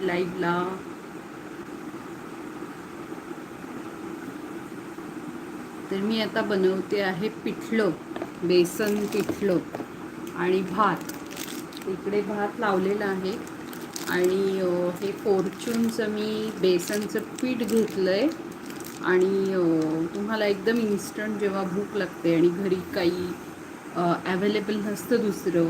लाईव्हला तर मी आता बनवते आहे पिठलं बेसन पिठलं आणि भात. इकडे भात लावलेला आहे आणि हे फॉर्च्यूनचं मी बेसनचं पीठ घेतलं आहे आणि तुम्हाला एकदम इन्स्टंट जेव्हा भूक लागते आणि घरी काही ॲवेलेबल नसतं दुसरं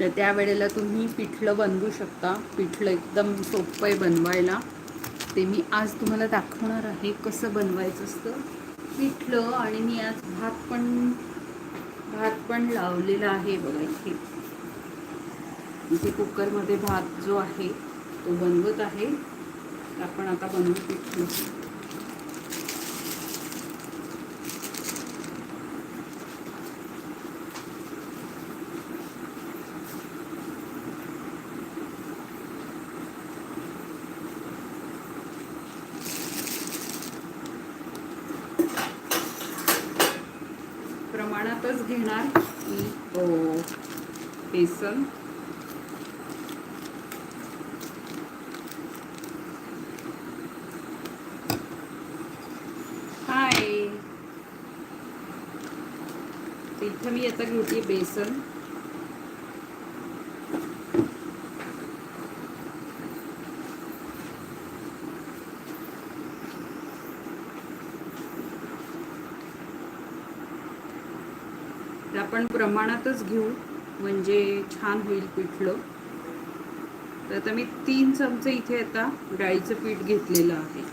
तर त्यावेळेला तुम्ही पिठलं बनवू शकता. पिठलं एकदम सोपं आहे बनवायला. ते मी आज तुम्हाला दाखवणार आहे कसं बनवायचं असतं. पिठलं आणि मी आज भात पण भात पण लावलेला आहे बघा इथे. इथे कुकरमध्ये भात जो आहे तो बनवत आहे. आपण आता बनवू पिठलं प्रमाणातच घेणार की अ, बेसन हाय इथं मी आता घेते बेसन. आपण प्रमाणातच घेऊ. म्हणजे छान होईल पिठलं. तर आता मी तीन चमचे इथे आता डाळीचं पीठ घेतलेलं आहे.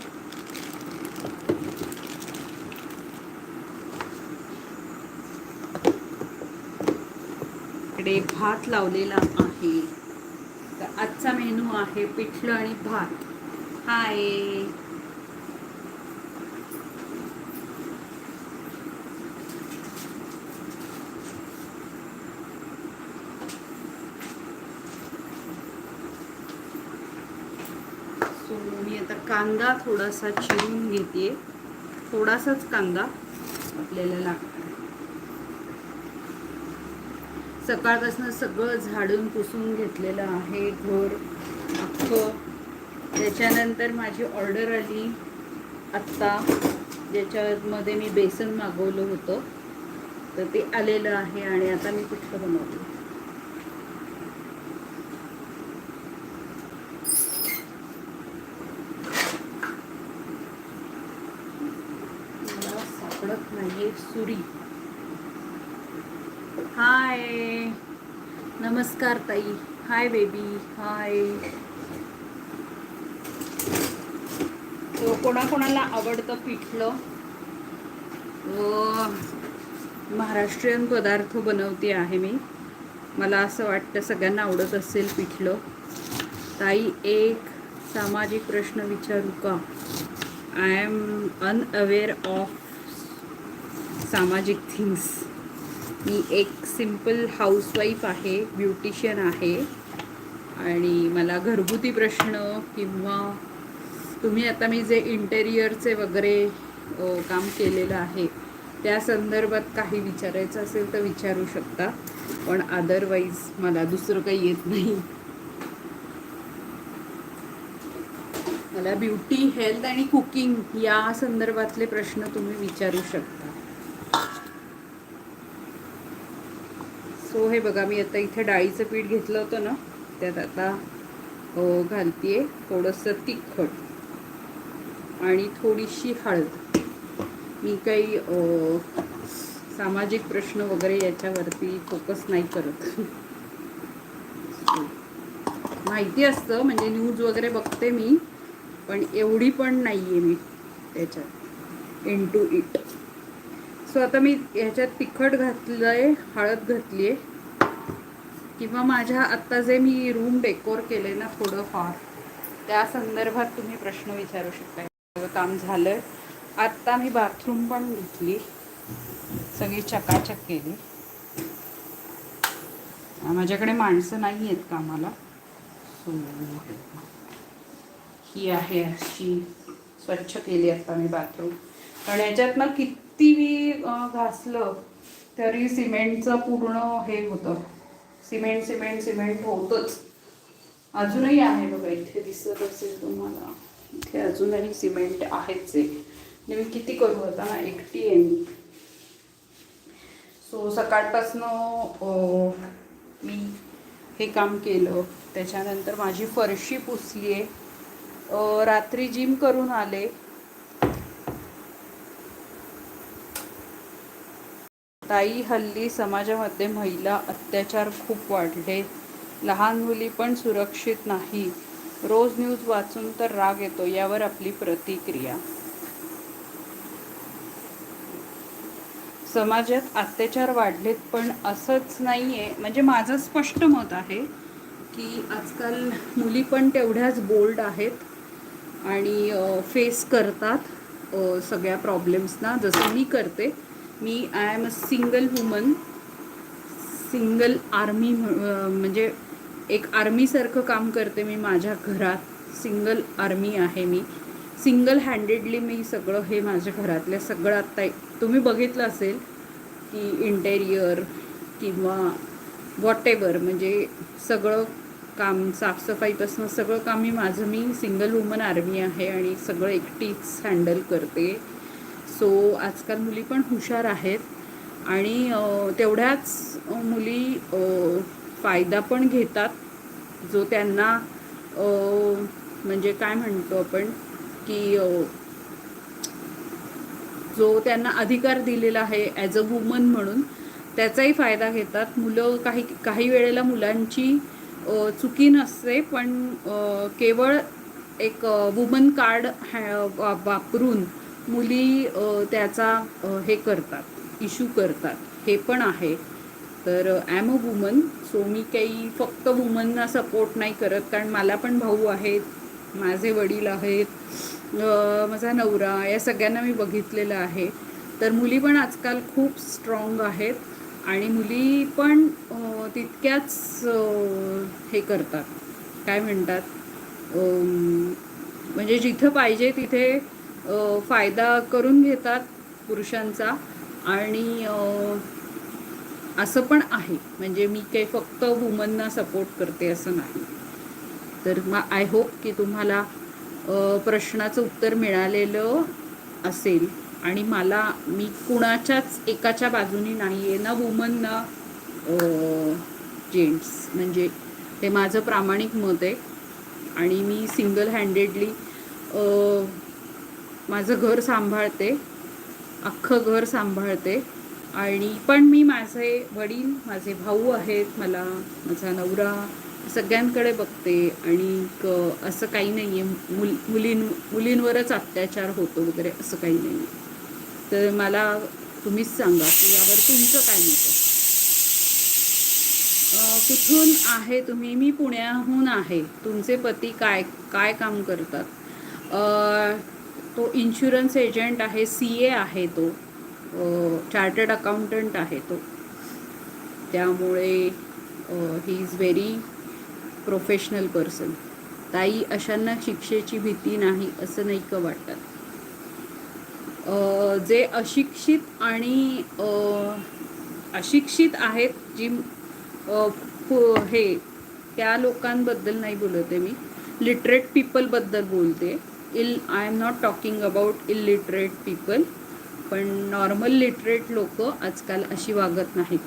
इकडे भात लावलेला आहे. तर आजचा मेनू आहे पिठलं आणि भात. हाय सो मी आता कांदा थोडासा चिरून घेते. थोडासाच कांदा आपल्याला लागतो. सकाळपासून सगळं झाडून पुसून घेतलेलं आहे घर अख्खं. त्याच्यानंतर माझी ऑर्डर आली आत्ता ज्याच्यामध्ये मी बेसन मागवलं होतं. तर ते आलेलं आहे आणि आता मी पिठलं बनवते मला सापडत सुरी. हाय. नमस्कार ताई. Hi baby. हाय. तो कोणाकोणाला आवडतं पिठलं? महाराष्ट्रीयन पदार्थ बनवते आहे मी. मला असं वाटतं सगळ्यांना आवडत असेल पिठलं. ताई एक सामाजिक प्रश्न विचारू का? आय एम अनअवेअर ऑफ सामाजिक थिंग्स. मी एक सिंपल हाऊसवाईफ आहे ब्युटिशियन आहे. आणि मला घरगुती प्रश्न किंवा तुम्ही आता मी जे इंटेरियरचे वगैरे काम केलेलं आहे त्या संदर्भात काही विचारायचं असेल तर विचारू शकता. पण अदरवाईज मला दुसरं काही येत नाही. मला ब्युटी हेल्थ आणि कुकिंग या संदर्भातले प्रश्न तुम्ही विचारू शकता. सो हे बघा मी आता इथे डाळीचं पीठ घेतलं होतं ना त्यात आता अ, घालतीये थोडंसं तिखट आणि थोडीशी हळद. मी काही सामाजिक प्रश्न वगैरे याच्यावरती फोकस नाही करत. माहिती असतं म्हणजे न्यूज वगैरे बघते मी पण एवढी पण नाही आहे मी त्याच्यात. इन टू इट सो आता मी ह्याच्यात तिखट घातलं आहे हळद घातली आहे किंवा माझ्या आत्ता जे मी रूम डेकोर केले ना थोडंफार त्या संदर्भात तुम्ही प्रश्न विचारू शकता. सगळं काम झालं आहे आत्ता मी बाथरूम पण घेतली. सगळी चकाचक केली. माझ्याकडे माणसं नाही आहेत कामाला. सो ही आहे अशी स्वच्छ केली आता मी बाथरूम. कारण याच्यात ना किती मी घासलं तरी सिमेंटचं पूर्ण हे होतं. सिमेंट सिमेंट सिमेंट होतंच. अजूनही आहे बघा इथे दिसत असेल तुम्हाला. इथे अजूनही सिमेंट आहेच आहे म्हणजे मी किती करू आता? एकटी आहे मी. सो सकाळपासनं मी हे काम केलं. त्याच्यानंतर माझी फरशी पुसली आहे रात्री जिम करून आले. ताई हल्ली समाजामध्ये महिला अत्याचार खूप वाढले. लहान मुली पण सुरक्षित नाही. रोज न्यूज वाचून तर राग येतो यावर आपली प्रतिक्रिया. समाजात अत्याचार वाढलेत पण असंच नाही आहे म्हणजे माझं स्पष्ट मत आहे की आजकाल मुली पण तेवढ्याच बोल्ड आहेत आणि फेस करतात सगळ्या प्रॉब्लेम्सना जसं मी करते मी I am a single woman single army म्हणजे एक आर्मीसारखं काम करते मी माझ्या घरात. सिंगल आर्मी आहे मी. सिंगल हँडेडली मी सगळं हे माझ्या घरातल्या सगळं आत्ता तुम्ही बघितलं असेल की इंटेरियर किंवा वॉट एवर म्हणजे सगळं काम साफसफाईपासून सगळं काम मी माझं मी सिंगल वुमन आर्मी आहे आणि सगळं एकटीच हँडल करते. सो आजकाल मुली पण हुशार आहेत आणि तेवढ्याच मुली फायदा पण घेतात जो त्यांना म्हणजे काय म्हणतो आपण की जो त्यांना अधिकार दिलेला आहे ॲज अ वुमन म्हणून त्याचाही फायदा घेतात. मुलं काही काही वेळेला मुलांची चुकी नसते पण केवळ एक वुमन कार्ड हॅ वा- वापरून मुली त्याचा हे करतात इश्यू करतात. हे पण आहे. तर ॲम अ वुमन सो मी काही फक्त वुमनना सपोर्ट नाही करत कारण मला पण भाऊ आहेत माझे वडील आहेत माझा नवरा या सगळ्यांना मी बघितलेलं आहे. तर मुली पण आजकाल खूप स्ट्रॉंग आहेत आणि मुली पण तितक्याच हे करतात. काय म्हणतात? म्हणजे जिथं पाहिजे तिथे फायदा करून घेतात पुरुषांचा आणि असं पण आहे. म्हणजे मी काही फक्त वुमनना सपोर्ट करते असं नाही. तर मग आय होप की तुम्हाला प्रश्नाचं उत्तर मिळालेलं असेल. आणि मला मी कुणाच्याच एकाच्या बाजूनी नाही आहे ना वुमन ना जेंट्स म्हणजे हे माझं प्रामाणिक मत आहे. आणि मी सिंगल हँडेडली माझं घर सांभाळते अख्खं घर सांभाळते. आणि पण मी माझे वडील माझे भाऊ आहेत मला माझा नवरा सगळ्यांकडे बघते. आणि क- असं काही नाही आहे मुल मुलीं मुलींवरच अत्याचार होतो वगैरे असं काही नाही आहे तर मला तुम्हीच सांगा की यावर तुमचं काय मत कुठून आहे तुम्ही? मी पुण्याहून आहे. तुमचे पती काय काय काम करतात? तो इन्शुरन्स एजंट आहे सी ए आहे तो. चार्टर्ड अकाउंटंट आहे तो. त्यामुळे he is very professional person ताई अशांना शिक्षेची भीती नाही असं नाही का वाटत? जे अशिक्षित आणि अशिक्षित आहेत जी हे त्या लोकांबद्दल नाही बोलत आहे मी. लिटरेट पीपलबद्दल बोलते. इल I am not talking about illiterate people पण नॉर्मल लिटरेट लोक आजकाल अशी वागत नाहीत.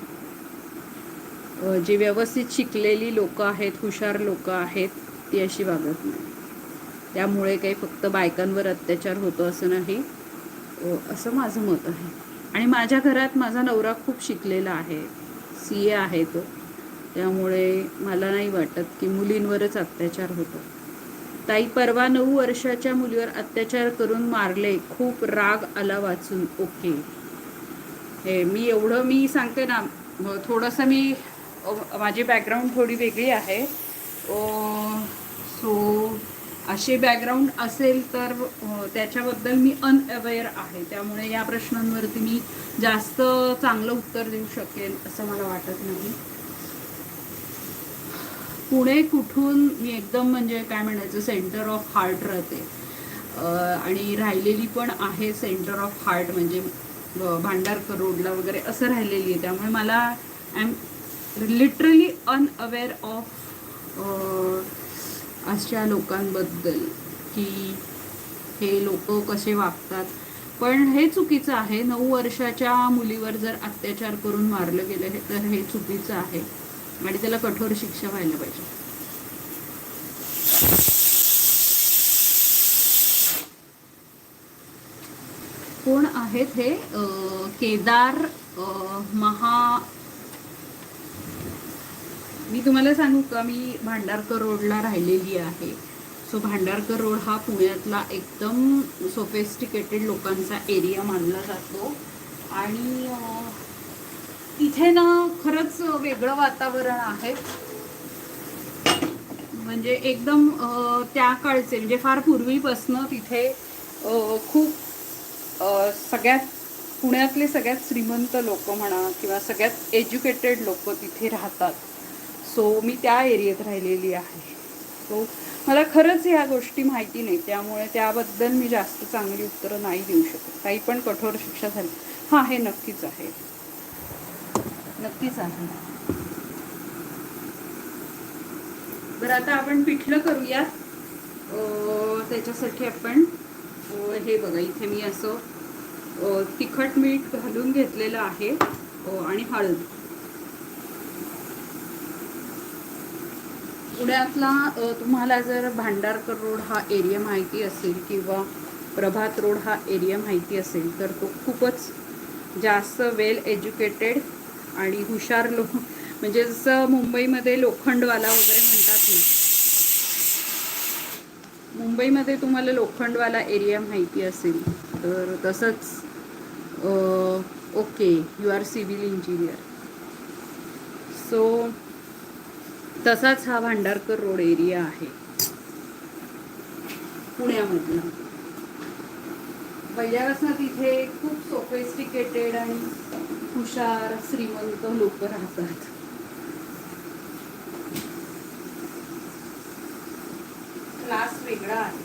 जी व्यवस्थित शिकलेली लोकं आहेत हुशार लोकं आहेत ती अशी वागत नाही. त्यामुळे काही फक्त बायकांवर अत्याचार होतो असं नाही. असं माझं मत आहे. आणि माझ्या घरात माझा नवरा खूप शिकलेला आहे. सी ए आहे तो. त्यामुळे मला नाही वाटत की मुलींवरच अत्याचार होतो. ताई परवा नऊ वर्षाच्या मुलीवर अत्याचार करून मारले. खूप राग आला वाचून. ओके. हे मी एवढं मी सांगते ना थोडंसं मी माझी बॅकग्राऊंड थोडी वेगळी आहे. सो असे बॅकग्राऊंड असेल तर त्याच्याबद्दल मी अनअवेअर आहे. त्यामुळे या प्रश्नांवरती मी जास्त चांगलं उत्तर देऊ शकेन असं मला वाटत नाही. पुणे कुठून मी एकदम म्हणजे काय म्हणायचं सेंटर ऑफ हार्ट राहते. आणि राहिलेली पण आहे सेंटर ऑफ हार्ट म्हणजे भांडारकर रोडला वगैरे असं राहिलेली आहे. त्यामुळे मला I am literally unaware of अशा लोकांबद्दल की हे लोक कसे वागतात. पण हे चुकीचं आहे. नऊ वर्षाच्या मुलीवर जर अत्याचार करून मारलं गेलं हे तर हे चुकीचं आहे. आणि त्याला कठोर शिक्षा व्हायला पाहिजे. कोण आहेत हे? केदार महा मी तुम्हाला सांगू का? मी भांडारकर रोडला राहिलेली आहे. सो भांडारकर रोड हा पुण्यातला एकदम सोफेस्टिकेटेड लोकांचा एरिया मानला जातो. आणि इथे ना खरंच वेगळं वातावरण आहे. म्हणजे एकदम त्या काळचे म्हणजे फार पूर्वीपासनं तिथे खूप सगळ्यात पुण्यातले सगळ्यात श्रीमंत लोक म्हणा किंवा सगळ्यात एज्युकेटेड लोक तिथे राहतात. सो मी त्या एरियात राहिलेली आहे. सो मला खरंच ह्या गोष्टी माहिती नाही त्यामुळे त्याबद्दल मी जास्त चांगली उत्तरं नाही देऊ शकत. काही पण कठोर शिक्षा झाली. हां हे नक्कीच आहे. नक्कीच आहे. बरं आता आपण पिठलं करूया त्याच्यासाठी आपण हे बघा इथे मी असं तिखट मीठ घालून घेतलेलं आहे आणि हळद. पुण्यातला तुम्हाला जर भांडारकर रोड हा एरिया माहिती असेल किंवा प्रभात रोड हा एरिया माहिती असेल तर तो खूपच जास्त वेल एज्युकेटेड आणि हुशार लोक म्हणजे जसं मुंबईमध्ये लोखंडवाला वगैरे म्हणतात ना. मुंबईमध्ये तुम्हाला लोखंडवाला एरिया माहिती असेल तर तसंच okay you are civil engineer so तसाच हा भांडारकर रोड एरिया आहे. पुण्यामधला. पहिल्यापासून तिथे खूप सोफेस्टिकेटेड आणि हुशार श्रीमंत लोक राहतात. क्लास वेगळा आहे.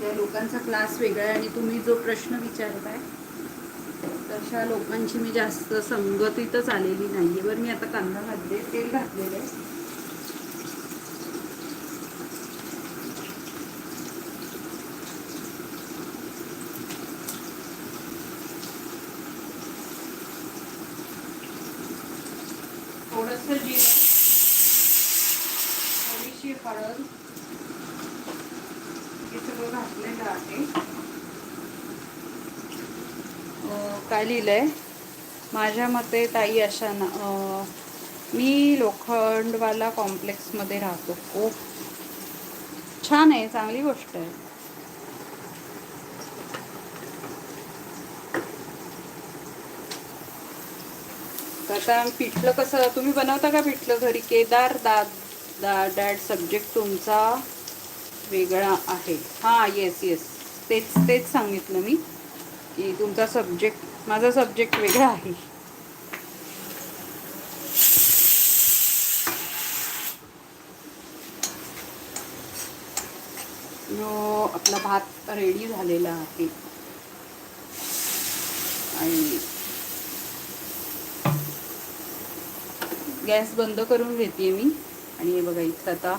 त्या लोकांचा क्लास वेगळा आहे आणि तुम्ही जो प्रश्न विचारताय तशा लोकांची मी जास्त संगतीतच आलेली नाहीये. बरं मी आता कांदा घातले तेल घातलेलं आहे. हे घातलेलं आहे. काय लिहिलंय? माझ्या मते ताई अशा ना मी लोखंडवाला कॉम्प्लेक्समध्ये राहतो. ओ छान आहे चांगली गोष्ट आहे. आता पिठलं कसं तुम्ही बनवता का पिठलं घरी? केदार दा दा डॅड सब्जेक्ट तुमचा? वेगळा आहे. हां येस येस तेच तेच सांगितलं मी की तुमचा सब्जेक्ट माझा सब्जेक्ट वेगळा आहे. नो आपला भात रेडी झालेला आहे. आणि गॅस बंद करून घेते मी. आणि हे बघा इथं आता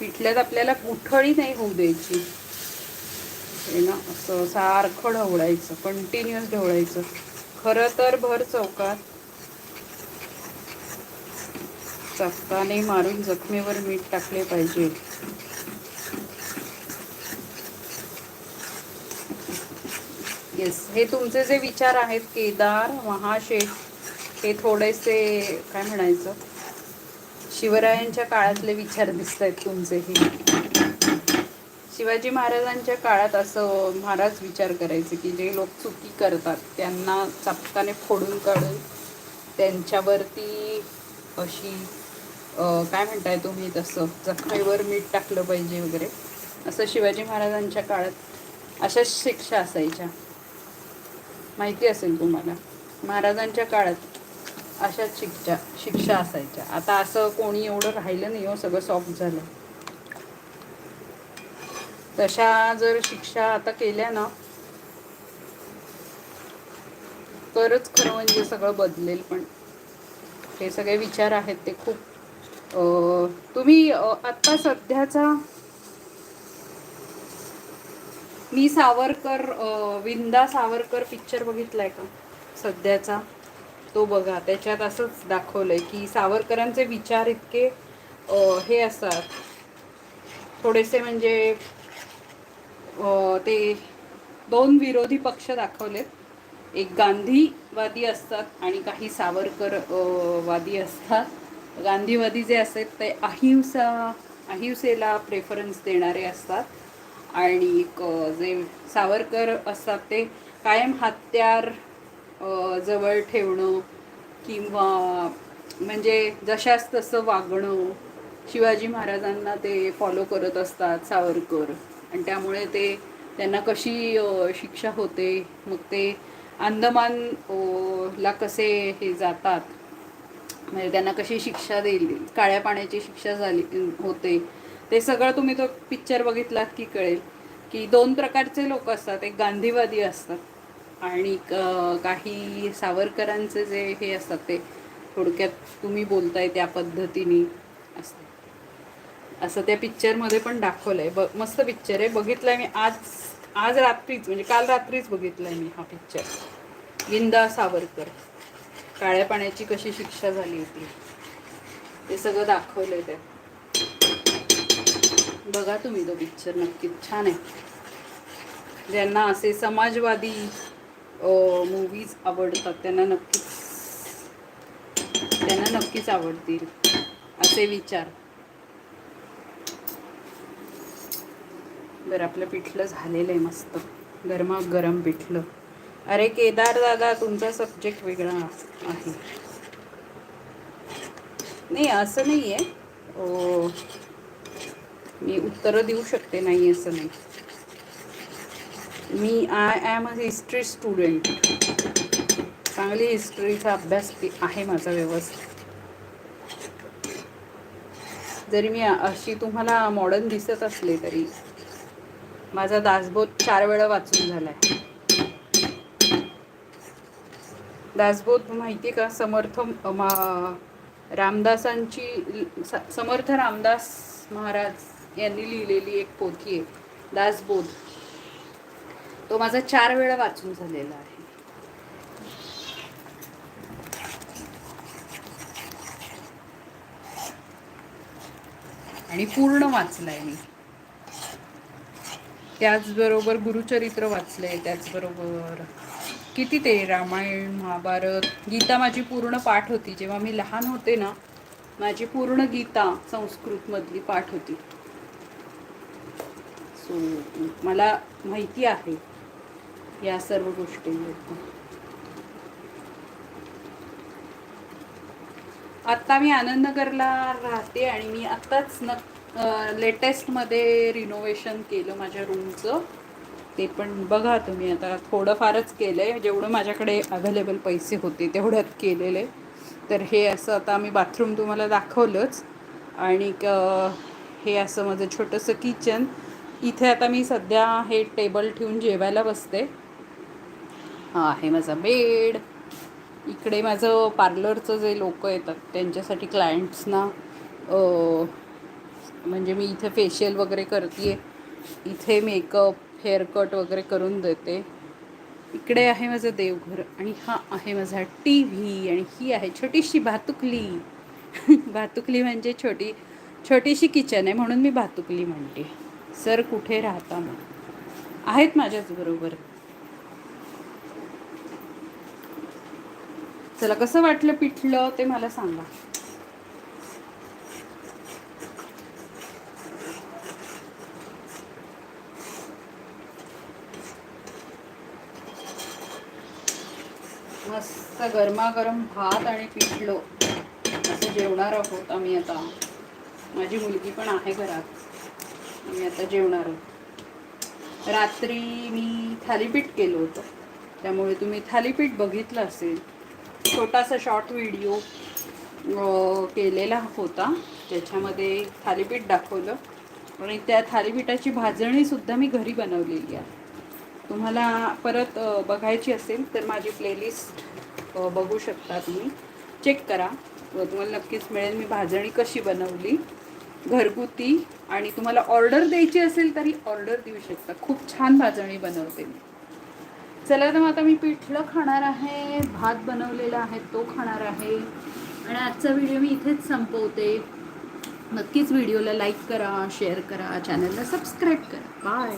पिठल्यात आपल्याला गुठळी नाही होऊ द्यायची. हे ना असं सारखं ढवळायचं कंटिन्युअस ढवळायचं. खरं तर भर चौकात. चपकाने मारून जखमेवर मीठ टाकले पाहिजे. येस हे तुमचे जे विचार आहेत केदार महाशेष हे थोडेसे काय म्हणायचं? शिवरायांच्या काळातले विचार दिसत आहेत तुमचे हे शिवाजी महाराजांच्या काळात असं महाराज विचार करायचे की जे लोक चुकी करतात त्यांना चपकाने फोडून काढून त्यांच्यावरती अशी काय म्हणताय तुम्ही तसं जखमेवर मीठ टाकलं पाहिजे वगैरे असं शिवाजी महाराजांच्या काळात अशा शिक्षा असायच्या. माहिती असेल तुम्हाला महाराजांच्या काळात अशाच शिक्षा शिक्षा असायच्या. आता असं कोणी एवढं राहिलं नाही हो सगळं सॉफ्ट झालं. तशा जर शिक्षा आता केल्या ना तरच खरं म्हणजे सगळं बदलेल पण. हे सगळे विचार आहेत ते खूप. तुम्ही आत्ता सध्याचा मी सावरकर विंदा सावरकर पिक्चर बघितलाय का? सध्याचा? तो बघा त्याच्यात असंच दाखवलंय की सावरकरांचे विचार इतके हे असतात. थोडेसे म्हणजे ते दोन विरोधी पक्ष दाखवलेत. एक गांधीवादी असतात आणि काही सावरकर वादी असतात. गांधीवादी जे असतात ते अहिंसा अहिंसेला प्रेफरन्स देणारे असतात. आणि एक, जे सावरकर असतात ते कायम हत्यार जवळ ठेवणं किंवा म्हणजे जशास तसं वागणं. शिवाजी महाराजांना ते फॉलो करत असतात सावरकर. आणि त्यामुळे ते त्यांना कशी शिक्षा होते मग ते अंदमान ला कसे हे जातात. म्हणजे त्यांना कशी शिक्षा देईल काळ्या पाण्याची शिक्षा झाली होते. ते सगळं तुम्ही तो पिक्चर बघितलात की कळेल. की दोन प्रकारचे लोक असतात. एक गांधीवादी असतात. आणि काही सावरकरांचे जे हे असतात ते थोडक्यात तुम्ही बोलताय त्या पद्धतीने असतात असं त्या पिक्चरमध्ये पण दाखवलंय. ब मस्त पिक्चर आहे. बघितलाय मी आज आज रात्रीच म्हणजे काल रात्रीच बघितलाय मी हा पिक्चर. विंदा सावरकर. काळ्या पाण्याची कशी शिक्षा झाली होती. ते सगळं दाखवलंय त्यात. बघा तुम्ही तो पिक्चर. नक्कीच छान आहे. ज्यांना असे समाजवादी मूवीज आवडतात. त्यांना नक्कीच त्यांना नक्कीच आवडतील. असे विचार. बरं आपलं पिठलं झालेलं आहे मस्त. गरमा गरम पिठलं. अरे केदार दादा तुमचा सब्जेक्ट वेगळा आहे. नाही असं नाही आहे मी उत्तरं देऊ शकते नाही असं नाही. मी I am a history student चांगली हिस्ट्रीचा अभ्यास आहे माझा व्यवस्थित. जरी मी अशी तुम्हाला मॉडर्न दिसत असले तरी माझा दासबोध चार वेळा वाचून झालाय. दासबोध माहिती का? समर्थ मा- रामदासांची स- समर्थ रामदास महाराज यांनी लिहिलेली एक पोथी आहे. दासबोध. तो माझा चार वेळा वाचून झालेला आहे. आणि पूर्ण वाचलाय मी. त्याचबरोबर गुरुचरित्र वाचलंय त्याचबरोबर किती ते रामायण महाभारत गीता माझी पूर्ण पाठ होती. जेव्हा मी लहान होते ना माझी पूर्ण गीता संस्कृतमधली पाठ होती. सो मला माहिती आहे या सर्व गोष्टी आत्ता मी आनंदनगरला राहते आणि मी आत्ताच न लेटेस्टमध्ये रिनोव्हेशन केलं माझ्या रूमचं ते पण बघा तुम्ही आता थोडंफारच केलं आहे जेवढं माझ्याकडे अवेलेबल पैसे होते तेवढ्यात केलेले. तर हे असं आता मी बाथरूम तुम्हाला दाखवलंच. आणि हे असं माझं छोटंसं किचन इथे आता मी सध्या हे टेबल ठेवून जेवायला बसते. हा आहे माझा बेड. इकडे माझं पार्लरचं जे लोक येतात त्यांच्यासाठी क्लायंट्सना म्हणजे मी इथे फेशियल वगैरे करते इथे मेकअप हेअरकट वगैरे करून देते. इकडे आहे माझं देवघर आणि हा आहे माझा टी व्ही आणि ही आहे छोटीशी भातुकली. भातुकली म्हणजे छोटी छोटीशी किचन आहे म्हणून मी भातुकली म्हणते. सर कुठे राहता मग? आहेत माझ्याच चला कसं वाटलं पिठलं ते मला सांगा. मस्त गरमागरम भात आणि पिठलं. असं जेवणार आहोत आम्ही आता. माझी मुलगी पण आहे घरात. आम्ही आता जेवणार आहोत. रात्री मी थालीपीठ केलं होतं. त्यामुळे तुम्ही थालीपीठ बघितलं असेल. छोटासा शॉर्ट व्हिडिओ केलेला होता. ज्याच्यामध्ये थालीपीठ दाखवलं. आणि त्या थालीपीठाची भाजणीसुद्धा मी घरी बनवलेली आहे. तुम्हाला परत बघायची असेल तर माझी प्लेलिस्ट बघू शकता तुम्ही. चेक करा. तुम्हाला नक्कीच मिळेल मी भाजणी कशी बनवली. घरगुती आणि तुम्हाला ऑर्डर द्यायची असेल तरी ऑर्डर देऊ शकता. खूप छान भाजणी बनवते मी. चला तर मग आता मी पिठलं खाणार आहे भात बनवलेला आहे तो खाणार आहे. आणि आजचा व्हिडिओ मी इथेच संपवते. नक्कीच व्हिडिओला लाईक करा शेअर करा चॅनलला सबस्क्राईब करा. बाय.